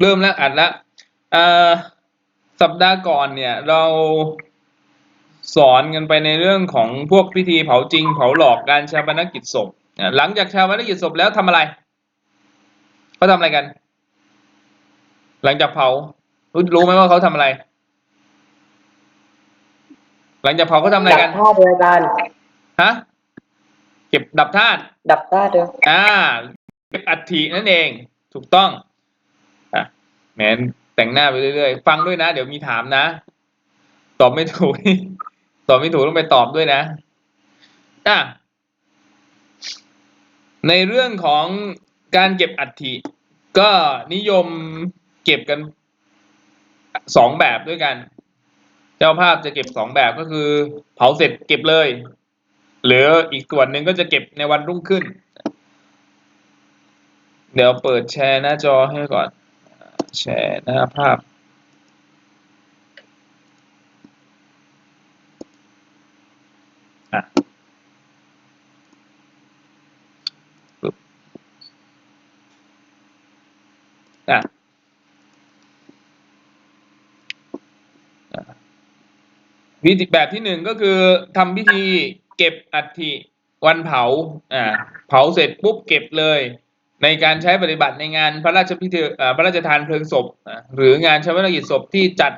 เริ่มแล้วอัดแล้วเอ่อสัปดาห์ก่อนเนี่ยเราสอนกันไปในเรื่องของพวกพิธีเผาจริง เผาหลอกการชาปนกิจศพอะหลังจากชาปนกิจศพแล้วทำอะไรเขาทำอะไรกัน หลังจากเผารู้รู้ไหมว่าเขาทำอะไร หลังจากเผาเขาทำอะไรดักันบท่าเดืออาจารย์ฮะเก็บดับธาตุดับท่าเดืออ่าเก็บอัฐินั่นเอง ถูกต้องอะ แหมแต่งหน้าไปเรื่อยๆ ฟังด้วยนะ เดี๋ยวมีถามนะ ตอบไม่ถูก ตอบไม่ถูกต้องไปตอบด้วยนะอะในเรื่องของการเก็บอัฐิก็นิยมเก็บกันสองแบบด้วยกัน เจ้าภาพจะเก็บสองแบบก็คือ เผาเสร็จเก็บเลย หรืออีกส่วนหนึ่งก็จะเก็บในวันรุ่งขึ้น เดี๋ยวเปิดแชร์หน้าจอให้ก่อน แชร์หน้าภาพ อะปึ๊บอะวิธีแบบที่หนึ่งก็คือทำพิธีเก็บอัฐิวันเผา อ่า เผาเสร็จปุ๊บเก็บเลย ในการใช้ปฏิบัติในงานพระราชพิธีพระราชทานเพลิงศพ หรืองานชาปนกิจศพที่จัด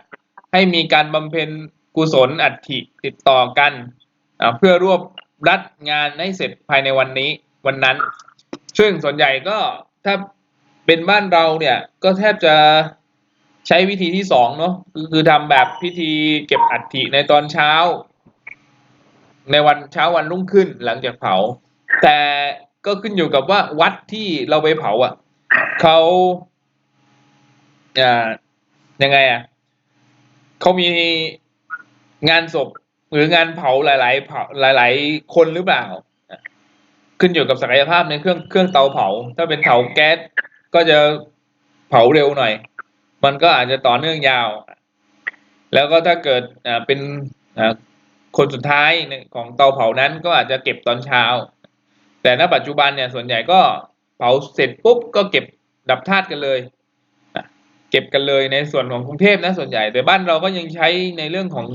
ให้มีการบำเพ็ญกุศลอัฐิติดต่อกันเพื่อรวบรัดงานให้เสร็จภายในวันนี้วันนั้น ซึ่งส่วนใหญ่ก็ถ้าเป็นบ้านเราเนี่ยก็แทบจะใช้วิธีที่สองเนาะคือคือทำแบบพิธีเก็บอัฐิในตอนเช้า ในวันเช้าวันรุ่งขึ้นหลังจากเผา แต่ ก็ขึ้นอยู่กับว่าวัดที่เราไปเผาอะเขาอ่ายังไงอะเขามีงานศพหรืองานเผาหลาย ๆ เผาหลาย ๆ คนหรือเปล่า ขึ้นอยู่กับศักยภาพในเครื่องเครื่องเตาเผา ถ้าเป็นเตาแก๊สก็จะเผาเร็วหน่อย มันก็อาจจะต่อเนื่องยาว แล้วก็ถ้าเกิดอ่าเป็นอ่าคนสุดท้ายของเตาเผานั้นก็อาจจะเก็บตอนเช้า แต่ณปัจจุบันเนี่ยส่วนใหญ่ก็เผาเสร็จปุ๊บก็เก็บดับธาตุกันเลยอะเก็บกันเลยในส่วนของกรุงเทพนะส่วนใหญ่ แต่บ้านเราก็ยังใช้ในเรื่องของ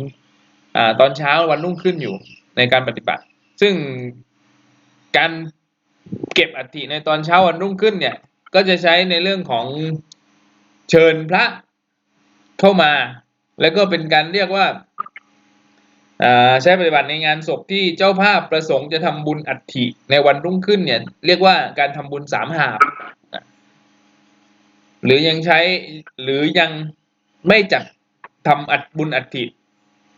อตอนเช้าวันรุ่งขึ้นอยู่ในการปฏิบัติ ซึ่งการเก็บอัฐิในตอนเช้าวันรุ่งขึ้นเนี่ย ก็จะใช้ในเรื่องของเชิญพระเข้ามา แล้วก็เป็นการเรียกว่า ใช้ปฏิบัติในงานศพที่เจ้าภาพประสงค์จะทำบุญอัฐิในวันรุ่งขึ้นเนี่ย เรียกว่าการทำบุญสามหาบหรือยังใช้หรือยังไม่จัดทำอัดบุญอัฐิ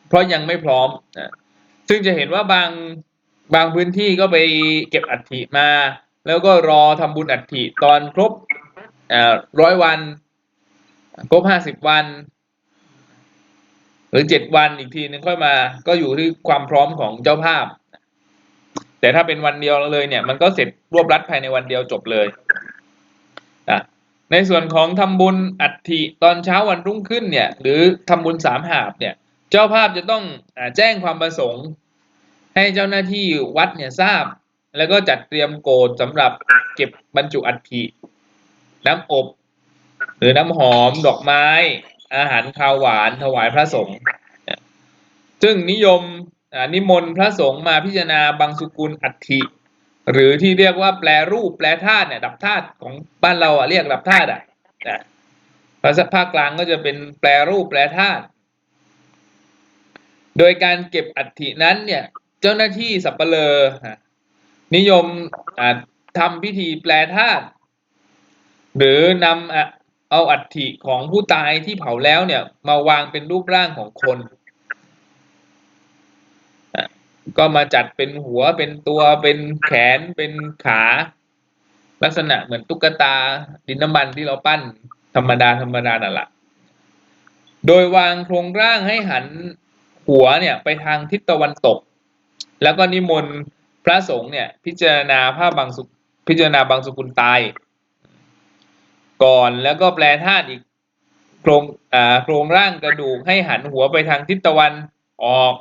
เพราะยังไม่พร้อมอะซึ่งจะเห็นว่าบางบางพื้นที่ก็ไปเก็บอัฐิมา แล้วก็รอทำบุญอัฐิตอนครบร้อยวัน ครบห้าสิบวัน หรือเจ็ดวันอีกทีนึงค่อยมา ก็อยู่ที่ความพร้อมของเจ้าภาพ แต่ถ้าเป็นวันเดียวเลยเนี่ย มันก็เสร็จรวบรัดภายในวันเดียวจบเลยนะในส่วนของทำบุญอัฐิตอนเช้าวันรุ่งขึ้นเนี่ย หรือทำบุญสามหาบเนี่ย เจ้าภาพจะต้องอแจ้งความประสงค์ ให้เจ้าหน้าที่วัดเนี่ยทราบ แล้วก็จัดเตรียมโกดสำหรับเก็บบรรจุอัฐิน้ำอบ หรือน้ำหอมดอกไม้ อาหารคาวหวานถวายพระสงฆ์ซึ่งนิยมนิมนต์พระสงฆ์มาพิจารณาบางสุกุลอัฐิหรือที่เรียกว่าแปลรูปแปลธาตุเนี่ยดับธาตุของบ้านเราอะเรียกดับธาตุอะนะภาษาภาคกลางก็จะเป็นแปลรูปแปลธาตุโดยการเก็บอัฐินั้นเนี่ยเจ้าหน้าที่สัปเหร่ออะนิยมทำพิธีแปลธาตุหรือนำอะ เอาอัฐิของผู้ตายที่เผาแล้วเนี่ย มาวางเป็นรูปร่างของคน ก็มาจัดเป็นหัวเป็นตัวเป็นแขนเป็นขา ลักษณะเหมือนตุ๊กตาดินน้ำมันที่เราปั้นธรรมดาธรรมดานั่นแหละโดยวางโครงร่างให้หันหัวเนี่ยไปทางทิศตะวันตก แล้วก็นิมนต์พระสงฆ์เนี่ย พิจารณาผ้าบางสุพิจารณาบางสุกุลตาย ก่อนแล้วก็แปลธาตุอีกโครงอ่าโครงร่างกระดูกให้หันหัวไปทางทิศตะวันออก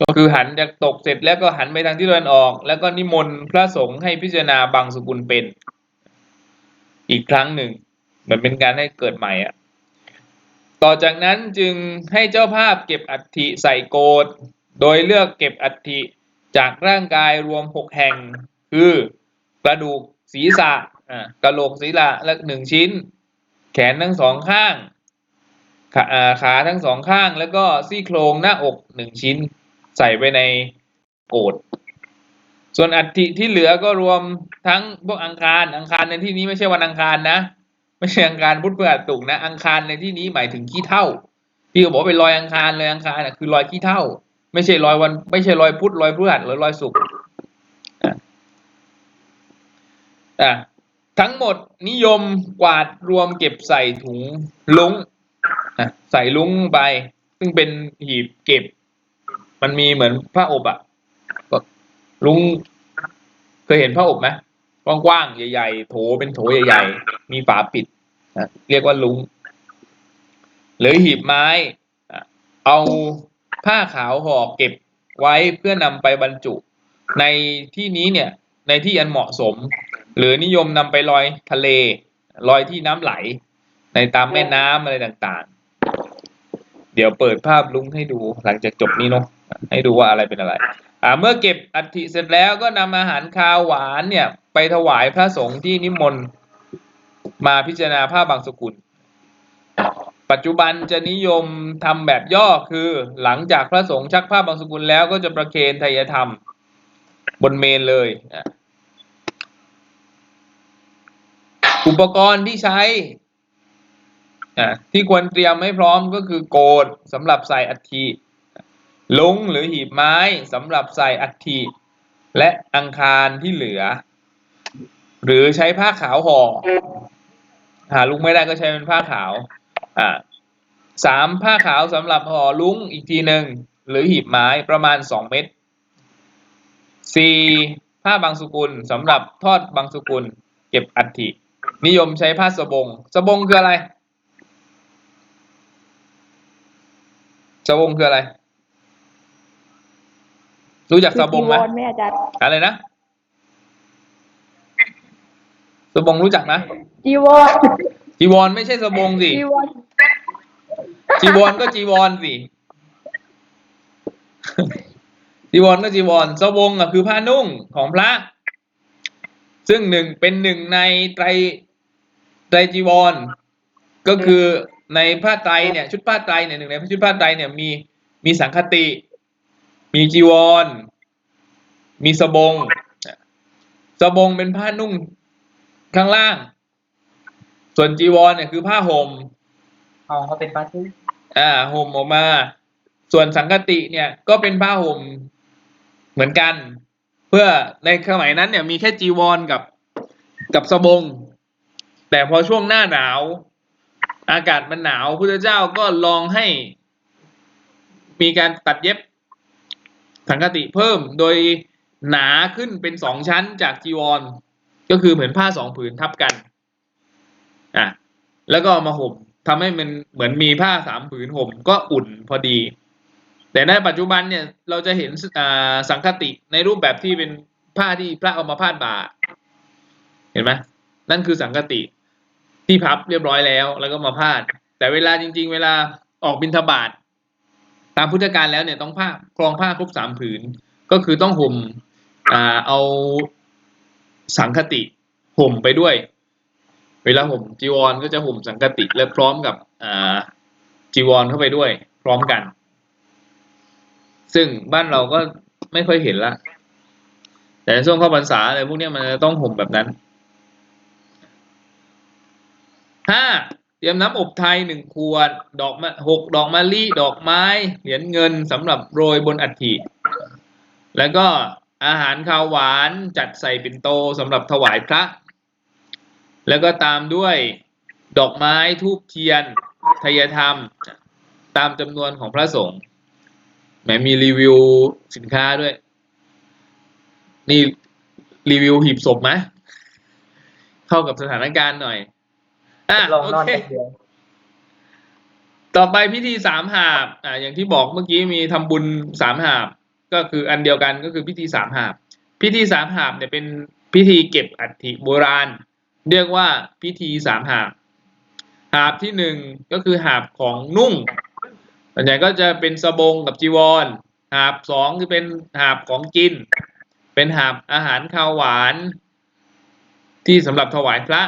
ก็คือหันจากตกเสร็จแล้วก็หันไปทางทิศตะวันออก แล้วก็นิมนต์พระสงฆ์ให้พิจารณาบางสุกุลเป็น อีกครั้งหนึ่งเหมือนเป็นการให้เกิดใหม่อะต่อจากนั้นจึงให้เจ้าภาพเก็บอัฐิใส่โกดโดยเลือกเก็บอัฐิจากร่างกายรวมหกแห่ง คือกระดูกศีรษะ กระโหลกศีรษะและหนึ่งชิ้น แขนทั้งสองข้าง ขาขาทั้งสองข้าง แล้วก็ซี่โครงหน้าอกหนึ่งชิ้น ใส่ไปในโกดส่วนอัฐิที่เหลือก็รวมทั้งพวกอังคาร อังคารในที่นี้ไม่ใช่วันอังคารนะ ไม่ใช่อังคารพุทธพฤหัสศุกนะ อังคารในที่นี้หมายถึงขี้เท่า ที่เขาบอกเป็นรอยอังคารเลยอังคารน่ะคือรอยขี้เท่า ไม่ใช่รอยวัน ไม่ใช่รอยพุธรอยพฤหัสหรือรอยศุกร์อะอะ ทั้งหมดนิยมกวาดรวมเก็บใส่ถุงลุงอะใส่ลุงไป ซึ่งเป็นหีบเก็บ มันมีเหมือนผ้าอบอะลุงเคยเห็นผ้าอบไหมกว้างๆใหญ่ๆโถเป็นโถใหญ่ๆมีฝาปิดอะเรียกว่าลุงหรือหีบไม้ เอาผ้าขาวห่อเก็บไว้เพื่อนำไปบรรจุ ในที่นี้เนี่ย ในที่อันเหมาะสม หรือนิยมนำไปลอยทะเลลอยที่น้ำไหล ในตามแม่น้ำอะไรต่างๆ เดี๋ยวเปิดภาพลุงให้ดูหลังจากจบนี้เนาะให้ดูว่าอะไรเป็นอะไร อ่าเมื่อเก็บอัฐิเสร็จแล้วก็นำอาหารคาวหวานเนี่ย ไปถวายพระสงฆ์ที่นิมนต์มาพิจารณาผ้าบางสกุล ปัจจุบันจะนิยมทำแบบย่อคือหลังจากพระสงฆ์ชักผ้าบางสกุลแล้วก็จะประเคนไทยธรรมบนเมนเลย อุปกรณ์ที่ใช้อะที่ควรเตรียมให้พร้อมก็คือโกดสำหรับใส่อัฐิลุงหรือหีบไม้สำหรับใส่อัฐิและอังคารที่เหลือ หรือใช้ผ้าขาวห่อหาลุงไม่ได้ก็ใช้เป็นผ้าขาวอ่าสามผ้าขาวสำหรับห่อลุงอีกทีหนึ่งหรือหีบไม้ประมาณสองเม็ดสี่ผ้าบางสุกุลสำหรับทอดบางสุกุล เก็บอัฐิ นิยมใช้ผ้าสบง สบงคืออะไร สบงคืออะไร รู้จักสบงไหมจีวรไหมอาจารย์อะไรนะ สบงรู้จักนะ จีวร จีวรไม่ใช่สบงสิ จีวร จีวรก็จีวรสิ จีวรก็จีวร สบงอะคือผ้านุ่งของพระซึ่งหนึ่งเป็นหนึ่งในไตร ไตรจีวร ก็คือในผ้าไตรเนี่ย ชุดผ้าไตรเนี่ยหนึ่งในชุดผ้าไตรเนี่ยมีมีสังคติ มีจีวร มีสบงสบงเป็นผ้านุ่งข้างล่าง ส่วนจีวรเนี่ยคือผ้าห่มอ๋อเขาเป็นปาร์ตี้อ่าห่มออกมา ส่วนสังกติเนี่ยก็เป็นผ้าห่มเหมือนกัน เพื่อในสมัยนั้นเนี่ยมีแค่จีวรกับกับสบง แต่พอช่วงหน้าหนาว อากาศมันหนาวพุทธเจ้าก็ลองให้ มีการตัดเย็บสังกติเพิ่มโดยหนาขึ้นเป็นสองชั้นจากจีวร ก็คือเหมือนผ้าสองผืนทับกันอะแล้วก็มาห่มทำให้มันเหมือนมีผ้าสามผืนห่มก็อุ่นพอดี แต่ในปัจจุบันเนี่ยเราจะเห็นอ่าสังคติในรูปแบบที่เป็นผ้าที่พระเอามาพาดบ่า เห็นไหมนั่นคือสังคติ ที่พับเรียบร้อยแล้ว แล้วก็มาพาด แต่เวลาจริง ๆ เวลาออกบิณฑบาตตามพุทธการแล้วเนี่ยต้องผ้าครองผ้าครบสามผืน ก็คือต้องห่มอ่าเอาสังคติห่มไปด้วย เวลาห่มจีวรก็จะห่มสังกติและพร้อมกับอ่าจีวรเข้าไปด้วย พร้อมกัน ซึ่งบ้านเราก็ไม่ค่อยเห็นละแต่ในช่วงเข้าพรรษาอะไรพวกนี้มันจะต้องห่มแบบนั้น ห้าเตรียมน้ำอบไทยหนึ่งขวด ดอกมะหกดอกมะลิดอกไม้ เหรียญเงินสำหรับโรยบนอัฐิแล้วก็อาหารคาวหวานจัดใส่ปิ่นโตสำหรับถวายพระ แล้วก็ตามด้วยดอกไม้ทูบเทียนทายธรรม ตามจำนวนของพระสงฆ์แหมมีรีวิวสินค้าด้วย นี่รีวิวหีบศพไหมเข้ากับสถานการณ์หน่อย อะลองโอนอนเคคนเดียวต่อไปพิธีสามหาบอ่าอย่างที่บอกเมื่อกี้มีทำบุญสามหาบ ก็คืออันเดียวกันก็คือพิธีสามหาบ พิธีสามหาบเนี่ยเป็นพิธีเก็บอัฐิโบราณ เรียกว่าพิธีสามหาบ หาบที่หนึ่งก็คือหาบของนุ่งส่วนใหญ่ก็จะเป็นสบงกับจีวร หาบสองคือเป็นหาบของกิน เป็นหาบอาหารข้าวหวาน ที่สำหรับถวายพระ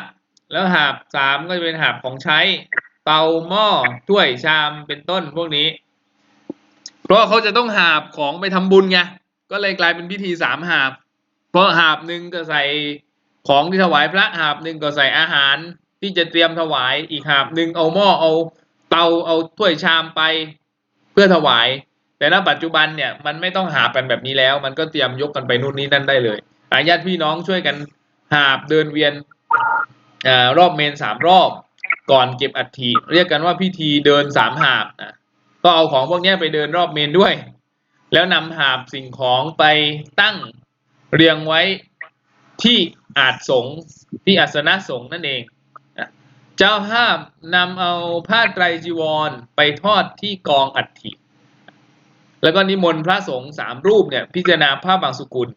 แล้วหาบสามก็จะเป็นหาบของใช้ เตาหม้อถ้วยชามเป็นต้นพวกนี้ เพราะเขาจะต้องหาบของไปทำบุญไงก็เลยกลายเป็นพิธีสามหาบ เพราะหาบหนึ่งก็ใส่ของที่ถวายพระหาบหนึ่งก็ใส่อาหารที่จะเตรียมถวายอีกหาบหนึ่งเอาหม้อเอาเตาเอาถ้วยชามไปเพื่อถวาย แต่ณปัจจุบันเนี่ยมันไม่ต้องหาบกันแบบนี้แล้ว มันก็เตรียมยกกันไปนู่นนี่นั่นได้เลยอาญาติพี่น้องช่วยกันหาบเดินเวียน รอบเมนสามรอบก่อนเก็บอัฐิเรียกกันว่าพิธีเดินสามหาบนะก็เอาของพวกนี้ไปเดินรอบเมนด้วย แล้วนำหาบสิ่งของไปตั้งเรียงไว้ที่อาจสงที่อาสนะสงนั่นเองเจ้าภาพนำเอาผ้าไตรจีวรไปทอดที่กองอัฐิแล้วก็นิมนต์พระสงฆ์สามรูปเนี่ยพิจารณาผ้าบางสุกุล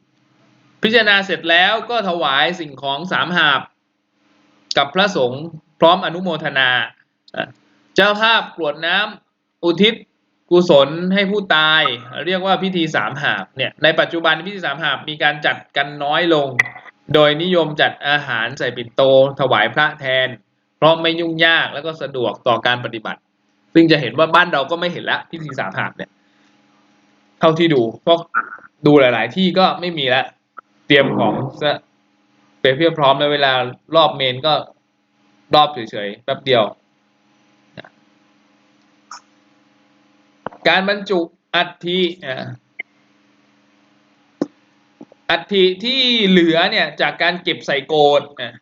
พิจารณาเสร็จแล้วก็ถวายสิ่งของสามหาบ กับพระสงฆ์พร้อมอนุโมทนา เจ้าภาพกรวดน้ำอุทิศกุศลให้ผู้ตาย เรียกว่าพิธีสามหาบเนี่ยในปัจจุบันพิธีสามหาบมีการจัดกันน้อยลง โดยนิยมจัดอาหารใส่ปิ่นโต ถวายพระแทน เพราะไม่ยุ่งยากแล้วก็สะดวกต่อการปฏิบัติ ซึ่งจะเห็นว่าบ้านเราก็ไม่เห็นละพิธีสามหาบเนี่ยเท่าที่ดูเพราะดูหลาย ๆ ที่ก็ไม่มีล้วเตรียมของซะ เปรียบเทียบพร้อมแล้วเวลารอบเมนก็รอบเฉยๆแป๊บเดียว การบรรจุอัฐิอัฐิที่เหลือเนี่ยจากการเก็บใส่โกดอะ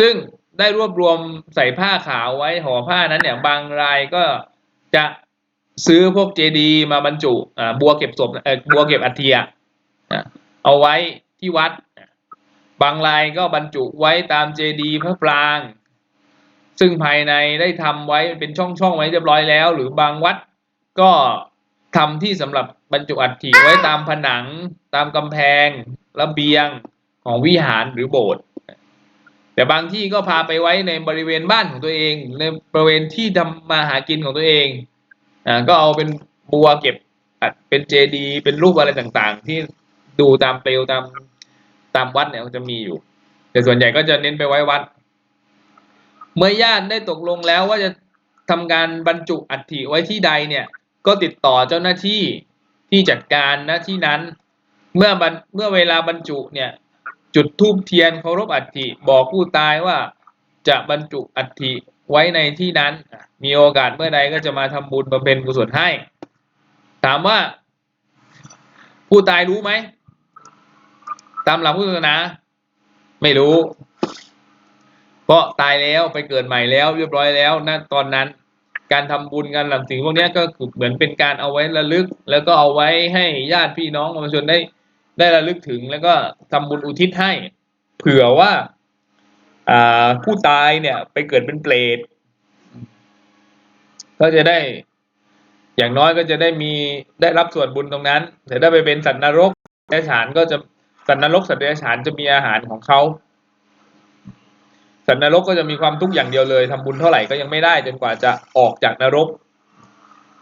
ซึ่งได้รวบรวมใส่ผ้าขาวไว้ห่อผ้านั้นเนี่ยบางรายก็จะซื้อพวกเจดีมาบรรจุบัวเก็บศพบัวเก็บอัฐิเอาไว้ที่วัด บางรายก็บรรจุไว้ตามเจดีย์พระปราง ซึ่งภายในได้ทำไว้เป็นช่องๆไว้เรียบร้อยแล้ว หรือบางวัดก็ทำที่สำหรับบรรจุอัฐิไว้ตามผนัง ตามกำแพงระเบียงของวิหารหรือโบสถ์แต่บางที่ก็พาไปไว้ในบริเวณบ้านของตัวเอง ในบริเวณที่ทำมาหากินของตัวเองอ่าก็เอาเป็นบัวเก็บเป็นเจดีย์เป็นรูปอะไรต่างๆ ที่ดูตามเปลวตาม ตามวัดเนี่ยจะมีอยู่ แต่ส่วนใหญ่ก็จะเน้นไปไว้วัด เมื่อญาติได้ตกลงแล้วว่าจะทำการบรรจุอัฐิไว้ที่ใดเนี่ย ก็ติดต่อเจ้าหน้าที่ที่จัดการณที่นั้น เมื่อเมื่อเวลาบรรจุเนี่ย จุดธูปเทียนเคารพอัฐิบอกผู้ตายว่าจะบรรจุอัฐิไว้ในที่นั้น มีโอกาสเมื่อใดก็จะมาทำบุญบำเพ็ญกุศลให้ ถามว่า ผู้ตายรู้ไหม ตามหลักพุทธศาสนา ไม่รู้ เพราะตายแล้วไปเกิดใหม่แล้ว เรียบร้อยแล้วณตอนนั้น การทำบุญการหลังสิ่งพวกนี้ก็คือเหมือนเป็นการเอาไว้ระลึก แล้วก็เอาไว้ให้ญาติพี่น้องประชาชนได้ได้ระลึกถึง แล้วก็ทำบุญอุทิศให้ เผื่อว่าอผู้ตายเนี่ย ไปเกิดเป็นเปรตก็จะได้อย่างน้อยก็จะได้มีได้รับส่วนบุญตรงนั้นแต่ถ้าไปเป็นสัตว์นรกเดรัจฉานก็จะ สัตว์นรกสัตว์เดรัจฉานจะมีอาหารของเขาสัตว์นรกก็จะมีความทุกข์อย่างเดียวเลยทำบุญเท่าไหร่ก็ยังไม่ได้จนกว่าจะออกจากนรก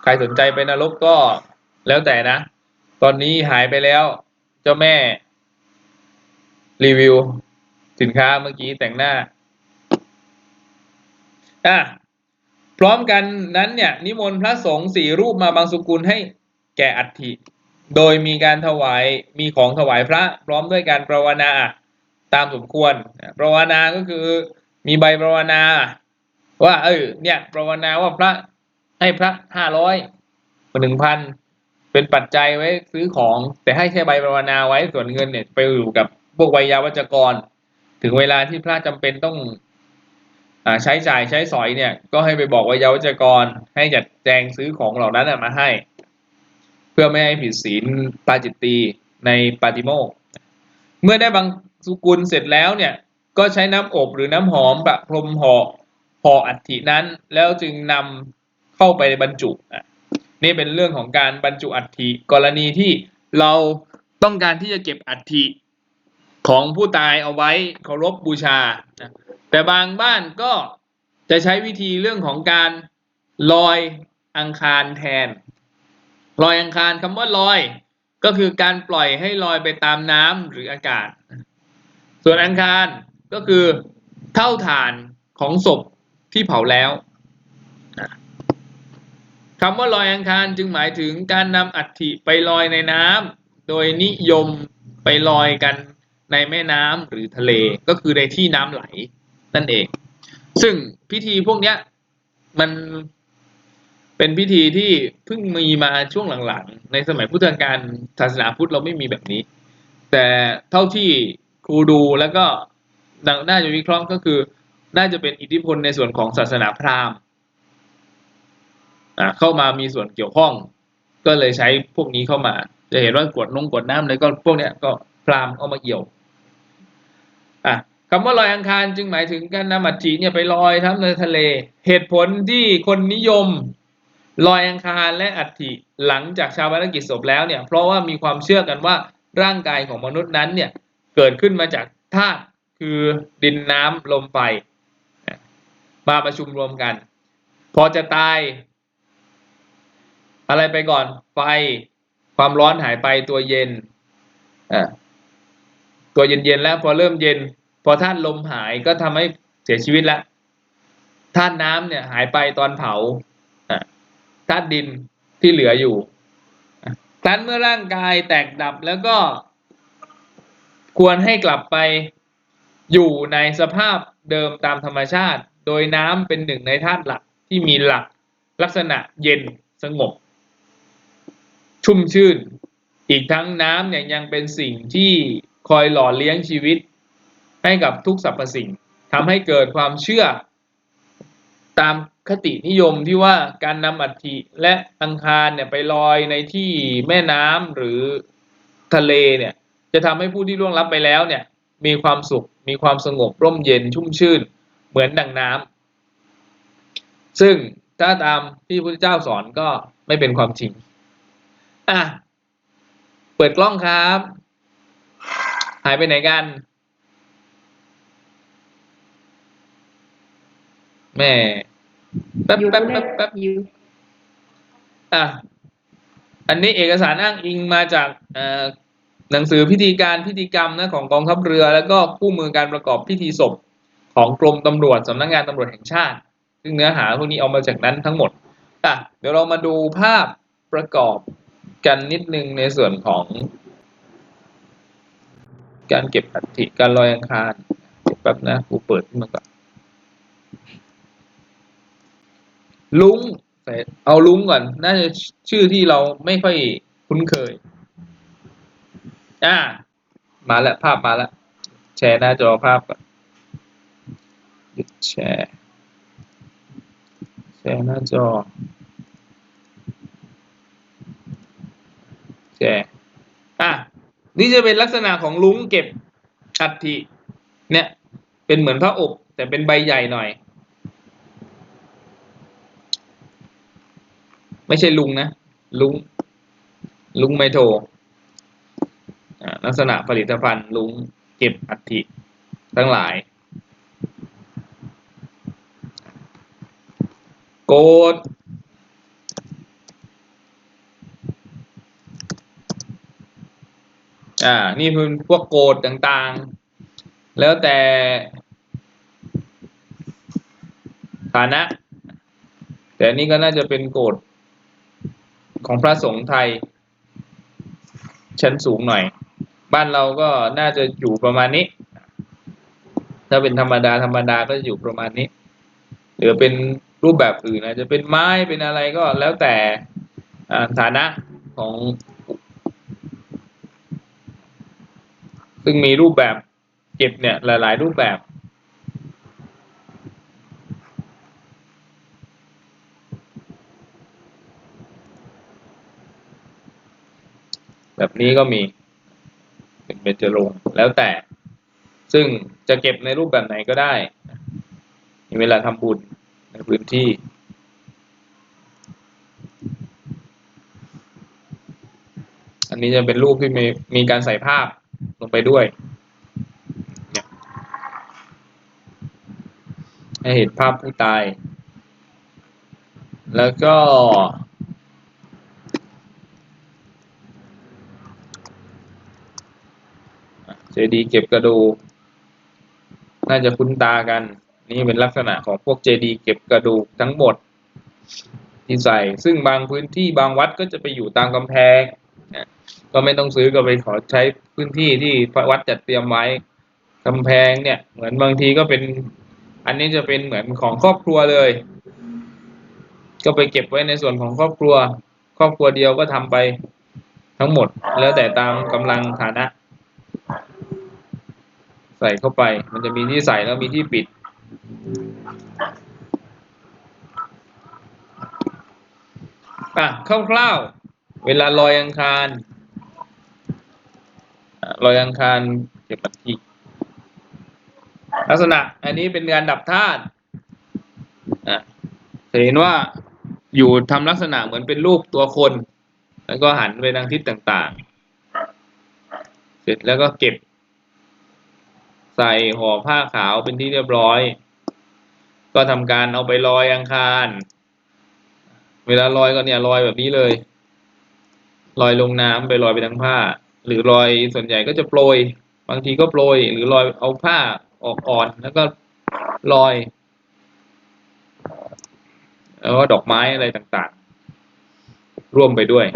ใครสนใจไปนรกก็แล้วแต่นะ ตอนนี้หายไปแล้ว เจ้าแม่ รีวิว สินค้าเมื่อกี้แต่งหน้าอะพร้อมกันนั้นเนี่ย นิมนต์พระสงฆ์สี่รูปมาบางสุกุลให้แก่อัฐิ โดยมีการถวายมีของถวายพระพร้อมด้วยการประวนาตามสมควรประวนาก็คือมีใบประวนา ว่าเออเนี่ยประวนาว่าพระให้พระห้าร้อยหนึ่งพันเป็นปัจจัยไว้ซื้อของ แต่ให้แค่ใบประวนาไว้ส่วนเงินเนี่ยไปอยู่กับพวกวัยาวัจกร ถึงเวลาที่พระจำเป็นต้องอใช้จ่ายใช้สอยเนี่ย ก็ให้ไปบอกวัยยาวัจกร ให้จัดแจงซื้อของเหล่านั้นมาให้ เพื่อไม่ให้ผิดศีลปาจิตตีในปาติโมกเมื่อได้บางสุกุลเสร็จแล้วเนี่ยก็ใช้น้ำอบหรือน้ำหอมประพรมห่อห่ออัฐินั้น แล้วจึงนำเข้าไปบรรจุนี่เป็นเรื่องของการบรรจุอัฐิกรณีที่เราต้องการที่จะเก็บอัฐิของผู้ตายเอาไว้เคารพบูชา แต่บางบ้านก็จะใช้วิธีเรื่องของการลอยอังคารแทน ลอยอังคารคำว่าลอย ก็คือการปล่อยให้ลอยไปตามน้ำหรืออากาศ ส่วนอังคารก็คือเท่าฐานของศพที่เผาแล้วคำว่าลอยอังคารจึงหมายถึงการนำอัฐิไปลอยในน้ำโดยนิยมไปลอยกันในแม่น้ำหรือทะเล ก็คือในที่น้ำไหลนั่นเอง ซึ่งพิธีพวกเนี้ยมัน เป็นพิธีที่เพิ่งมีมาช่วงหลังๆ ในสมัยพุทธกาลศาสนาพุทธเราไม่มีแบบนี้ แต่เท่าที่ครูดูแล้วก็น่าจะวิเคราะห์ก็คือ น่าจะเป็นอิทธิพลในส่วนของศาสนาพราหมณ์เข้ามามีส่วนเกี่ยวข้อง ก็เลยใช้พวกนี้เข้ามา จะเห็นว่ากวดนงกวดน้ำเลยก็พวกเนี้ยก็พราหมณ์เอามาเอี่ยวอะคำว่าลอยอังคารจึงหมายถึงการนำอัฐิเนี่ยไปลอยทั้งในทะเล เหตุผลที่คนนิยม ลอยอังคารและอัฐิหลังจากชาวานกิจศพแล้วเนี่ยเพราะว่ามีความเชื่อกันว่าร่างกายของมนุษย์นั้นเนี่ยเกิดขึ้นมาจากธาตุคือดินน้ำลมไฟมาประชุมรวมกัน พอจะตาย อะไรไปก่อนไฟ ความร้อนหายไปตัวเย็นตัวเย็นๆแล้วพอเริ่มเย็น พอธาตุลมหายก็ทำให้เสียชีวิตแล้วธาตุน้ำเนี่ยหายไปตอนเผา ธาตุดินที่เหลืออยู่อะครั้นเมื่อร่างกายแตกดับแล้วก็ควรให้กลับไปอยู่ในสภาพเดิมตามธรรมชาติ โดยน้ำเป็นหนึ่งในธาตุหลักที่มีหลักลักษณะเย็นสงบ ชุ่มชื่น อีกทั้งน้ำเนี่ยยังเป็นสิ่งที่คอยหล่อเลี้ยงชีวิต ให้กับทุกสรรพสิ่งทำให้เกิดความเชื่อตาม คตินิยมที่ว่าการนำอัฐิและอังคารเนี่ยไปลอยในที่แม่น้ำหรือทะเลเนี่ยจะทำให้ผู้ที่ล่วงลับไปแล้วเนี่ยมีความสุข มีความสงบร่มเย็นชุ่มชื่น เหมือนดังน้ำซึ่งถ้าตามที่พระเจ้าสอนก็ไม่เป็นความจริงอะเปิดกล้องครับ หายไปไหนกันแม่ แป๊บอยู่แป๊บเลแป๊ยบแป๊บอยู่อะอันนี้เอกสารอ้างอิงมาจากเอ่อหนังสือพิธีการพิธีกรรมนะของกองทัพเรือ แล้วก็คู่มือการประกอบพิธีศพของกรมตำรวจสำนักงานตำรวจแห่งชาติ ซึ่งเนื้อหาพวกนี้เอามาจากนั้นทั้งหมดอะเดี๋ยวเรามาดูภาพประกอบกันนิดนึงในส่วนของ การเก็บอัฐิการลอยอังคารเดี๋ยวแป๊บนะกูเปิดขึ้นมาก่อน ลุงเอาลุงก่อน น่าจะชื่อที่เราไม่ค่อยคุ้นเคย อ่า มาแล้วภาพมาแล้ว แชร์หน้าจอภาพก่อนหยุดแชร์ แชร์หน้าจอ แชร์ อะ นี่จะเป็นลักษณะของลุงเก็บอัฐิเนี่ย เป็นเหมือนพระอบ แต่เป็นใบใหญ่หน่อย ไม่ใช่ลุงนะ ลุง ลุงไมโทลักษณะผลิตภัณฑ์ลุงเก็บอัฐิทั้งหลาย โกดอ่า นี่คือพวกโกดต่างๆ แล้วแต่ ฐานะ แต่นี่ก็น่าจะเป็นโกด ของพระสงฆ์ไทย ชั้นสูงหน่อย บ้านเราก็น่าจะอยู่ประมาณนี้ ถ้าเป็นธรรมดาธรรมดาก็จะอยู่ประมาณนี้ หรือเป็นรูปแบบอื่นอาจจะเป็นไม้เป็นอะไรก็แล้วแต่ฐานะของ ซึ่งมีรูปแบบเก็บเนี่ยหลาย ๆ รูปแบบ แบบนี้ก็มีเป็นเบญจรงค์แล้วแต่ ซึ่งจะเก็บในรูปแบบไหนก็ได้มีเวลาทำบุญในพื้นที่ อันนี้จะเป็นรูปที่มีมีการใส่ภาพลงไปด้วยเนี่ยให้เห็นภาพผู้ตาย แล้วก็ เจดีย์เก็บกระดูกน่าจะคุ้นตากัน นี่เป็นลักษณะของพวกเจดีย์เก็บกระดูกทั้งหมดที่ใส่ ซึ่งบางพื้นที่บางวัดก็จะไปอยู่ตามกำแพงนะก็ไม่ต้องซื้อก็ไปขอใช้พื้นที่ที่วัดจัดเตรียมไว้กำแพงเนี่ย เหมือนบางทีก็เป็น อันนี้จะเป็นเหมือนของครอบครัวเลย ก็ไปเก็บไว้ในส่วนของครอบครัว ครอบครัวเดียวก็ทำไปทั้งหมด แล้วแต่ตามกำลังฐานะ ใส่เข้าไป มันจะมีที่ใส่แล้วมีที่ปิด อะคร่าวๆ เวลาลอยอังคารลอยอังคารเก็บอัฐิลักษณะอันนี้เป็นการดับธาตุอะจะเห็นว่าอยู่ทำลักษณะเหมือนเป็นรูปตัวคน แล้วก็หันไปทางทิศต่างๆ เสร็จแล้วก็เก็บ ใส่ห่อผ้าขาวเป็นที่เรียบร้อย ก็ทำการเอาไปลอยอังคาร เวลาลอยก็เนี่ยลอยแบบนี้เลยลอยลงน้ำไปลอยไปทั้งผ้า หรือลอยส่วนใหญ่ก็จะโปรย บางทีก็โปรย หรือลอยเอาผ้าออกอ่อนแล้วก็ลอยแล้วก็ดอกไม้อะไรต่างๆ ร่วมไปด้วย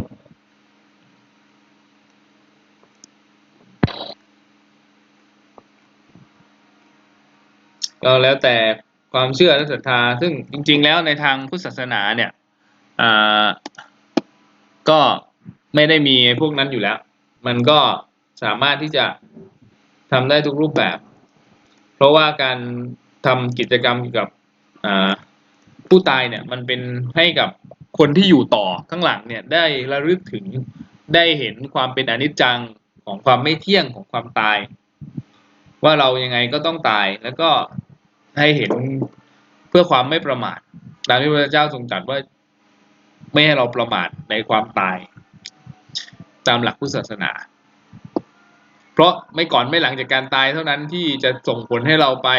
ก็แล้วแต่ความเชื่อและศรัทธา ซึ่งจริง ๆ แล้วในทางพุทธศาสนาเนี่ยอ่าก็ไม่ได้มีพวกนั้นอยู่แล้ว มันก็สามารถที่จะทำได้ทุกรูปแบบ เพราะว่าการทำกิจกรรมเกี่ยวกับผู้ตายเนี่ยมันเป็นให้กับคนที่อยู่ต่อข้างหลังเนี่ยได้ระลึกถึงได้เห็นความเป็นอนิจจังของความไม่เที่ยงของความตาย ว่าเรายังไงก็ต้องตายแล้วก็ ให้เห็นเพื่อความไม่ประมาทตามที่พระเจ้าทรงตรัสว่าไม่ให้เราประมาทในความตาย ตามหลักพุทธศาสนา เพราะไม่ก่อนไม่หลังจากการตายเท่านั้นที่จะส่งผลให้เราไป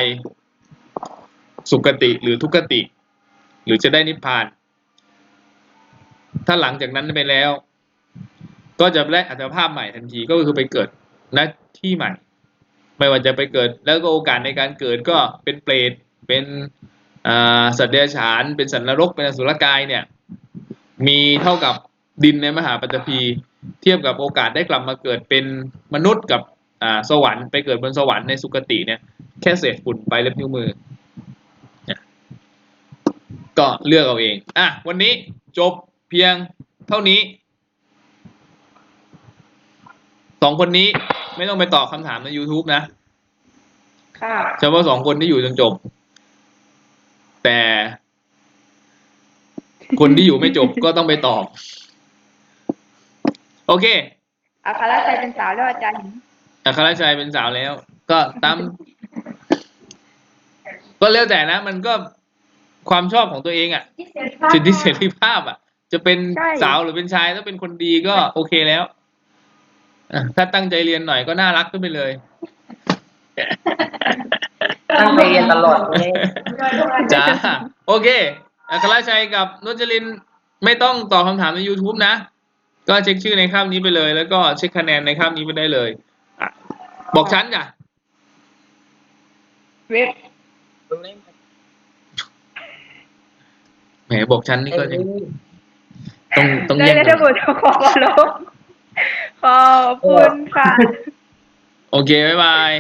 สุคติหรือทุกขติ หรือจะได้นิพพาน ถ้าหลังจากนั้นไปแล้ว ก็จะได้อัตภาพใหม่ทันทีก็คือไปเกิดณที่ใหม่ ไม่ว่าจะไปเกิด แล้วก็โอกาสในการเกิดก็เป็นเปรตเป็นสัตว์เดรัจฉาน เป็นสัตว์นรก เป็นอสุรกายเนี่ย มีเท่ากับดินในมหาปัตตภีเทียบกับโอกาสได้กลับมาเกิดเป็นมนุษย์กับสวรรค์ไปเกิดบนสวรรค์ในสุคติเนี่ยแค่เศษฝุ่นไปเล็บนิ้วมือ ก็เลือกเอาเอง อะ วันนี้จบเพียงเท่านี้ สองคนนี้ไม่ต้องไปตอบคำถามใน YouTube นะค่ะเฉพาะสองคนที่อยู่จนจบ แต่ คนที่อยู่ไม่จบก็ต้องไปตอบ โอเคอาคาราชัยเป็นสาวแล้วอาจารย์หญิงอัครชัยเป็นสาวแล้ว ก็ตามก็แล้วแต่นะ มันก็ความชอบของตัวเองอะ่ะสิทธิเสรีภาพอะ่ะ จะเป็นสาวหรือเป็นชายถ้าเป็นคนดีก็โอเคแล้วอะ ถ้าตั้งใจเรียนหน่อยก็น่ารักขึ้นไปเลย ตั้งใจเรียนตลอดเลยจ้าโอเคอัครชัยกับนุจลินไม่ต้องตอบคำถามใน YouTube นะ ก็เช็คชื่อในคาบนี้ไปเลย แล้วก็เช็คคะแนนในคาบนี้ไปได้เลยอะบอกชั้นจ้ะเว็บแหมบอกชั้นนี่ก็ยังต้องต้องได้แย่งแล้วกัทั้นงหมดขอ ขอบคุณค่ะ โอเค บ๊ายบาย